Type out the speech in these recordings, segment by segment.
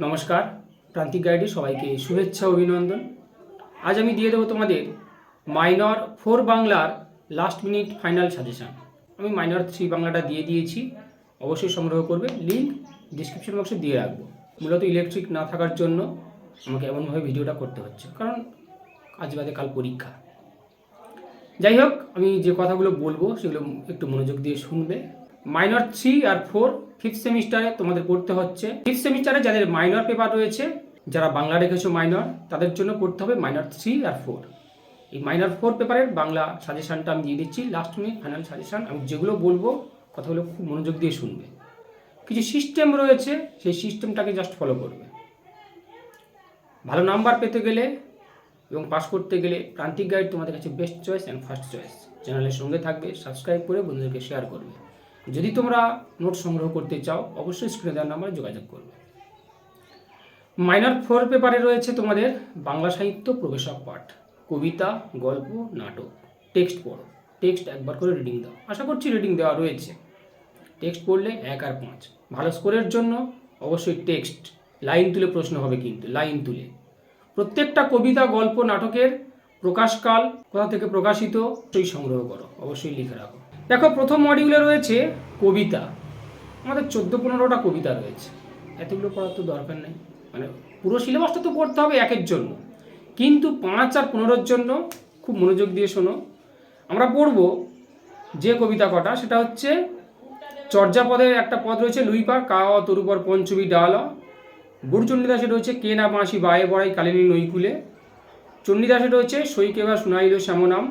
নমস্কার, প্রান্তিক গাইডে সবাইকে শুভেচ্ছা, অভিনন্দন। আজ আমি দিয়ে দেবো তোমাদের মাইনর ফোর বাংলার লাস্ট মিনিট ফাইনাল সাজেশান আমি মাইনর থ্রি বাংলাটা দিয়ে দিয়েছি, অবশ্যই সংগ্রহ করবে লিঙ্ক ডিসক্রিপশন বক্সে দিয়ে রাখব। মূলত ইলেকট্রিক না থাকার জন্য আমাকে এমনভাবে ভিডিওটা করতে হচ্ছে, কারণ আজ বাদে কাল পরীক্ষা। যাই হোক, আমি যে কথাগুলো বলব সেগুলো একটু মনোযোগ দিয়ে শুনবে। মাইনর থ্রি আর ফোর ফিফথ সেমিস্টারে তোমাদের পড়তে হচ্ছে। ফিফথ সেমিস্টারে যাদের মাইনর পেপার রয়েছে, যারা বাংলা রেখেছো মাইনর তাদের জন্য পড়তে হবে মাইনর থ্রি আর ফোর এই মাইনর ফোর পেপারের বাংলা সাজেশানটা আমি দিয়ে দিচ্ছি। লাস্ট মিনিট ফাইনাল সাজেশান আমি যেগুলো বলব, কথাগুলো খুব মনোযোগ দিয়ে শুনবে। কিছু সিস্টেম রয়েছে, সেই সিস্টেমটাকে জাস্ট ফলো করবে। ভালো নাম্বার পেতে গেলে এবং পাস করতে গেলে প্রান্তিক গাইড তোমাদের কাছে best choice and first choice চ্যানেলের সঙ্গে থাকবে সাবস্ক্রাইব করে বন্ধুদেরকে শেয়ার করবে। যদি তোমরা নোট সংগ্রহ করতে চাও, অবশ্যই স্ক্রিনে দেওয়ার নাম্বারে যোগাযোগ করবে। মাইনার ফোর পেপারে রয়েছে তোমাদের বাংলা সাহিত্য প্রবেশক পাঠ, কবিতা, গল্প, নাটক। টেক্সট পড়ো। টেক্সট একবার করে রিডিং দাও। আশা করছি রিডিং দেওয়া রয়েছে। টেক্সট পড়লে এক আর পাঁচ। ভালো স্কোরের জন্য অবশ্যই টেক্সট লাইন তুলে প্রশ্ন হবে কিন্তু লাইন তুলে। প্রত্যেকটা কবিতা, গল্প, নাটকের প্রকাশকাল কোথা থেকে প্রকাশিত, সেই সংগ্রহ করো। অবশ্যই লিখে রাখো। দেখো, প্রথম মডিউলে রয়েছে কবিতা। আমাদের চোদ্দ পনেরোটা কবিতা রয়েছে। এতগুলো পড়ার তো দরকার নেই। মানে পুরো সিলেবাসটা তো পড়তে হবে একের জন্য। কিন্তু পাঁচ আর পনেরোর জন্য খুব মনোযোগ দিয়ে শোনো। আমরা পড়ব যে কবিতা কটা, সেটা হচ্ছে চর্যাপদের একটা পদ রয়েছে লুইপা কাওয়া তরুপর পঞ্চমী ডালা বুড়চণ্ডীদাসে রয়েছে কে, না বাঁশি বায়ে, বড়াই, কালিনী, নৈকুলে। চণ্ডীদাসে রয়েছে সই কেবা শুনাইল শ্যামনাম।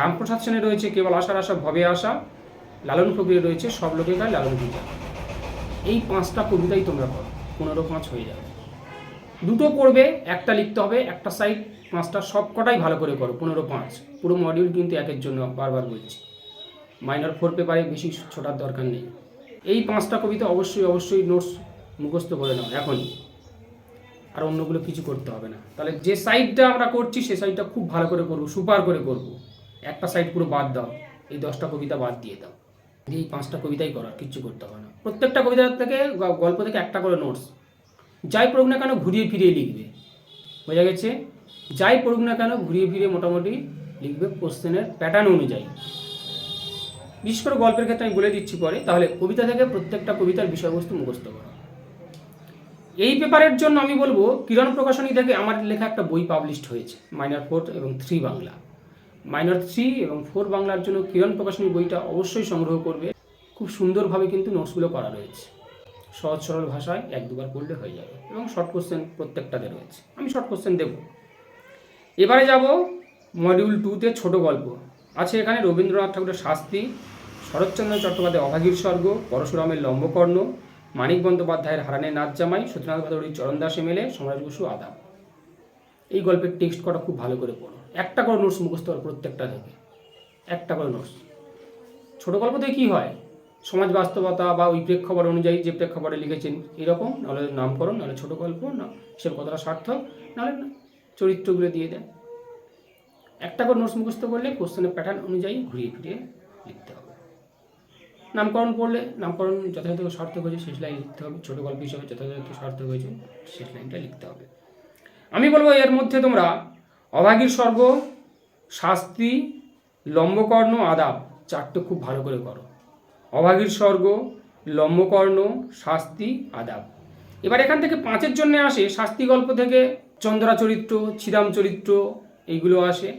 রামপ্রসাদ সেনে রয়েছে কেবল আশার আশা, ভবে আসা লালন ফকিরে রয়েছে, সব লোকে গায় লালন পূজা এই পাঁচটা কবিতাই তোমরা পড়ো, পনেরো পাঁচ হয়ে যাবে। দুটো পড়বে, একটা লিখতে হবে, একটা সাইড পাঁচটা সব কটাই ভালো করে করো, পনেরো পাঁচ। পুরো মডিউল কিন্তু একের জন্য বারবার বলছি। মাইনর ফোর পেপারে বেশি ছোটার দরকার নেই। এই পাঁচটা কবিতা অবশ্যই অবশ্যই নোটস মুখস্থ করে নাও এখনই আর অন্যগুলো কিছু করতে হবে না। তাহলে যে সাইডটা আমরা করছি, সে সাইডটা খুব ভালো করে করব, সুপার করে করব। একটা সাইড পুরো বাদ দাও, এই দশটা কবিতা বাদ দিয়ে দাও। এই পাঁচটা কবিতাই করার কিচ্ছু করতে হবে না। প্রত্যেকটা কবিতা থেকে গল্প থেকে একটা করে নোটস যাই পড়ুক না কেন, ঘুরিয়ে ফিরিয়ে লিখবে। বোঝা গেছে? যাই পড়ুক না কেন, ঘুরিয়ে ফিরিয়ে মোটামুটি লিখবে কোশ্চেনের প্যাটার্ন অনুযায়ী। বিশেষ করে গল্পের ক্ষেত্রে আমি বলে দিচ্ছি পরে, তাহলে কবিতা থেকে প্রত্যেকটা কবিতার বিষয়বস্তু মুখস্থ করো। এই পেপারের জন্য আমি বলব, কিরণ প্রকাশনী থেকে আমার লেখা একটা বই পাবলিশড হয়েছে মাইনার ফোর এবং থ্রি বাংলা। মাইনর থ্রি এবং ফোর বাংলার জন্য কিরণ প্রকাশনী বইটা অবশ্যই সংগ্রহ করবে। খুব সুন্দরভাবে কিন্তু নোটসগুলো করা রয়েছে। সহজ সরল ভাষায় এক দুবার পড়লে হয়ে যাবে এবং শর্ট কোশ্চেন প্রত্যেকটাতে রয়েছে। আমি শর্ট কোশ্চেন দেব। এবারে যাব মডিউল টুতে ছোট গল্প। আছে এখানে রবীন্দ্রনাথ ঠাকুরের শাস্তি, শরৎচন্দ্র চট্টোপাধ্যায় অভাগীর স্বর্গ, পরশুরামের লম্বকর্ণ, মানিক বন্দ্যোপাধ্যায়ের হারানের নাচ জামাই, সত্যনাথ ভাদুরীর চরণদাস এমএলএ সমাজ বসু আদাব। এই গল্পের টেক্সট করা খুব ভালো করে পড়ো। একটা করে নোটস মুখস্থ করো প্রত্যেকটা থেকে। একটা করে নোটস ছোট গল্পতে কী হয়? সমাজ বাস্তবতা বা ওই প্রেক্ষাপট অনুযায়ী যে প্রেক্ষাপটে লিখেছেন, এরকম, নাহলে নামকরণ, নাহলে ছোট গল্প, না, সে কতটা সার্থক, নাহলে চরিত্রগুলো দিয়ে দেয়। একটা করে নোটস মুখস্থ করলে কোশ্চেনের প্যাটার্ন অনুযায়ী ঘুরিয়ে ফিরিয়ে লিখতে হবে। নামকরণ পড়লে, নামকরণ যথাযথ সার্থক হয়েছে, শেষ লাইন লিখতে হবে। ছোট গল্প হিসাবে যথাযথ সার্থক হয়েছে, শেষ লাইনটা লিখতে হবে। আমি বলব এর মধ্যে তোমরা অভাগীর স্বর্গ, শাস্তি, লম্বকর্ণ, আদাব চারটে খুব ভালো করে করো। অভাগীর স্বর্গ, লম্বকর্ণ, শাস্তি, আদাব। এবার এখান থেকে পাঁচের জন্য আসে শাস্তি গল্প থেকে চন্দ্রা চরিত্র, ছিদাম চরিত্র, এইগুলো আসে,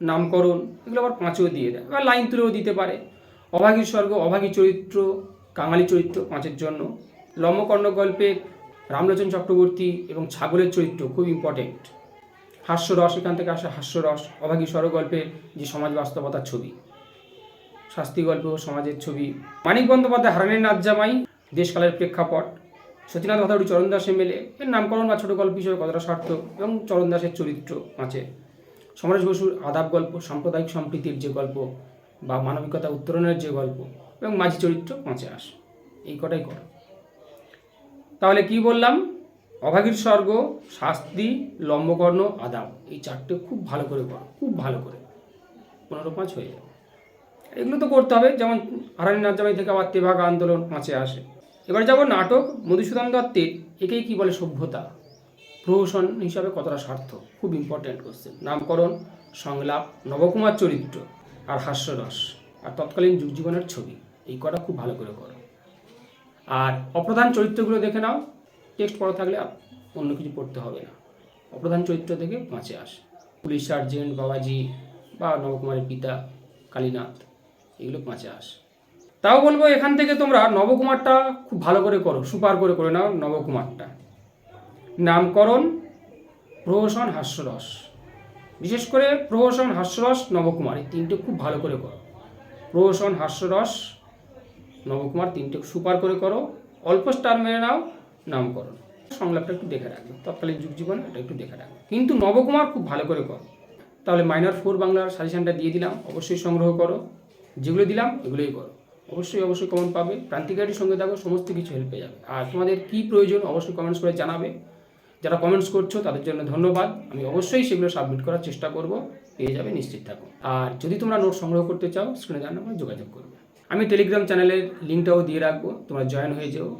নামকরণ, এগুলো আবার পাঁচেও দিয়ে দেয়। এবার লাইন তুলেও দিতে পারে। অভাগীর স্বর্গ, অভাগী চরিত্র, কাঙালি চরিত্র পাঁচের জন্য। লম্বকর্ণ গল্পে রামলোচন চক্রবর্তী এবং ছাগলের চরিত্র খুব ইম্পর্টেন্ট হাস্যরস, এখান থেকে আসে হাস্যরস অভাগী স্বর গল্পের যে সমাজ বাস্তবতার ছবি। শাস্তি গল্প সমাজের ছবি। মানিক বন্দ্যোপাধ্যায়, হারানের নাচ জামাই দেশকালের প্রেক্ষাপট। সতীনাথ ভাদাউড়ি চরণ দাস এমএলএ। এর নামকরণ বা ছোট গল্প হিসেবে কতটা সার্থক এবং চরণ দাসের চরিত্র আছে সমরেশ বসুর আদাব গল্প, সাম্প্রদায়িক সম্প্রীতির যে গল্প বা মানবিকতা উত্তরণের যে গল্প এবং মাঝি চরিত্র পাঁচে আসে। এই কটাই করো। তাহলে কি বললাম? অভাগীর স্বর্গ, শাস্তি, লম্বকর্ণ, আদাব। এই চারটে খুব ভালো করে করো খুব ভালো করে। পনেরো পাঁচ হয়ে যাবে। এগুলো তো করতে হবে, যেমন হারানি নাচ জামাই থেকে আবার তেভাগা আন্দোলন পাঁচে আসে। এবার যাব নাটক, মধুসূদন দত্তের একেই কি বলে সভ্যতা? প্রহসন হিসাবে কতটা সার্থক? খুব ইম্পর্ট্যান্ট কোশ্চেন নামকরণ, সংলাপ, নবকুমার চরিত্র আর হাস্যরস। আর তৎকালীন যুগ জীবনের ছবি। এই কটা খুব ভালো করে করো আর অপ্রধান চরিত্রগুলো দেখে নাও। টেক্সট পড়া থাকলে অন্য কিছু পড়তে হবে না। অপ্রধান চরিত্র থেকে পাঁচে আস। পুলিশ সার্জেন্ট, বাবাজি বা নবকুমারের পিতা কালীনাথ, এগুলো পাঁচে আস। তাও বলব এখান থেকে তোমরা নবকুমারটা খুব ভালো করে করো, সুপার করে করে নাও নবকুমারটা। নামকরণ, প্রহসন, হাস্যরস। বিশেষ করে প্রহসন, হাস্যরস, নবকুমার, এই তিনটে খুব ভালো করে করো। প্রহসন, হাস্যরস, নবকুমার তিনটে সুপার করে করো। অল্প স্টার মেরে নাও নামকরণ। সংলাপটা একটু দেখে রাখবে। তৎকালীন যুগ জীবন এটা একটু দেখে রাখবে। কিন্তু নবকুমার খুব ভালো করে করো। তাহলে মাইনর ফোর বাংলার সাজেশনটা দিয়ে দিলাম। অবশ্যই সংগ্রহ করো। যেগুলো দিলাম এগুলোই করো। অবশ্যই অবশ্যই কমেন্ট পাবে। প্রান্তিকারির সঙ্গে থাকো সমস্ত কিছু হেল্প পেয়ে যাবে। আর তোমাদের কী প্রয়োজন, অবশ্যই কমেন্টস করে জানাবে। যারা কমেন্টস করছ, তাদের জন্য ধন্যবাদ। আমি অবশ্যই সেগুলো সাবমিট করার চেষ্টা করব। পেয়ে যাবে, নিশ্চিত থাকো। আর যদি তোমরা নোট সংগ্রহ করতে চাও স্ক্রিনে নাম্বারে যোগাযোগ করবে। আমি টেলিগ্রাম চ্যানেলের লিঙ্কটাও দিয়ে রাখব। তোমরা জয়েন হয়ে যেও।